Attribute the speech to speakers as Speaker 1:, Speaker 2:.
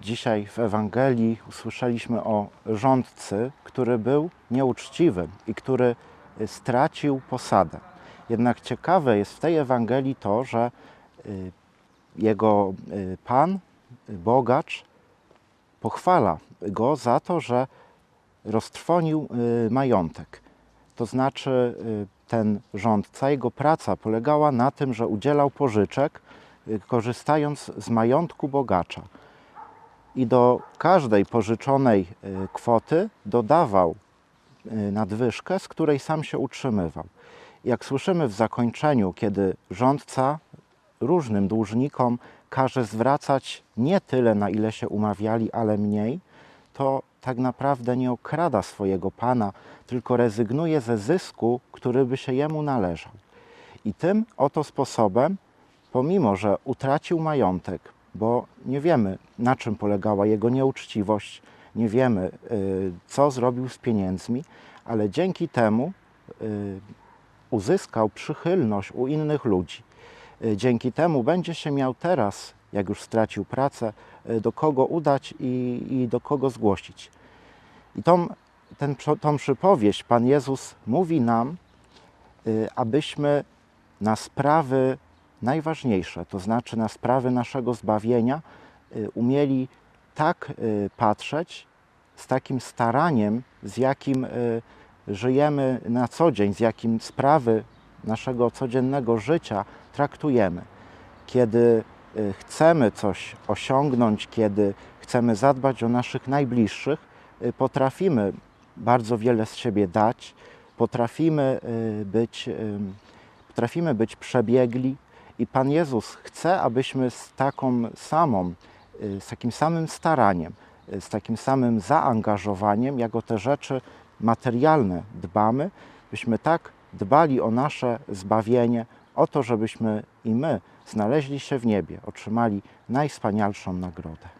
Speaker 1: Dzisiaj w Ewangelii usłyszeliśmy o rządcy, który był nieuczciwy i który y, stracił posadę. Jednak ciekawe jest w tej Ewangelii to, że y, jego y, pan, bogacz, pochwala go za to, że roztrwonił majątek. To znaczy ten rządca, jego praca polegała na tym, że udzielał pożyczek, korzystając z majątku bogacza. I do każdej pożyczonej y, kwoty dodawał y, nadwyżkę, z której sam się utrzymywał. Jak słyszymy w zakończeniu, kiedy rządca różnym dłużnikom każe zwracać nie tyle, na ile się umawiali, ale mniej, to tak naprawdę nie okrada swojego pana, tylko rezygnuje ze zysku, który by się jemu należał. I tym oto sposobem, pomimo że utracił majątek, bo nie wiemy, na czym polegała jego nieuczciwość, nie wiemy, y, co zrobił z pieniędzmi, ale dzięki temu y, uzyskał przychylność u innych ludzi. Y, Dzięki temu będzie się miał teraz, jak już stracił pracę, do kogo udać i, i do kogo zgłosić. I tą, ten, tą przypowieść Pan Jezus mówi nam, abyśmy na sprawy najważniejsze, to znaczy na sprawy naszego zbawienia, y, umieli tak y, patrzeć, z takim staraniem, z jakim y, żyjemy na co dzień, z jakim sprawy naszego codziennego życia traktujemy. Kiedy chcemy coś osiągnąć, kiedy chcemy zadbać o naszych najbliższych, potrafimy bardzo wiele z siebie dać, potrafimy być, potrafimy być przebiegli i Pan Jezus chce, abyśmy z taką samą, y, z takim samym staraniem, y, z takim samym zaangażowaniem, jak o te rzeczy materialne dbamy, byśmy tak dbali o nasze zbawienie, o to, żebyśmy i my znaleźli się w niebie, otrzymali najwspanialszą nagrodę.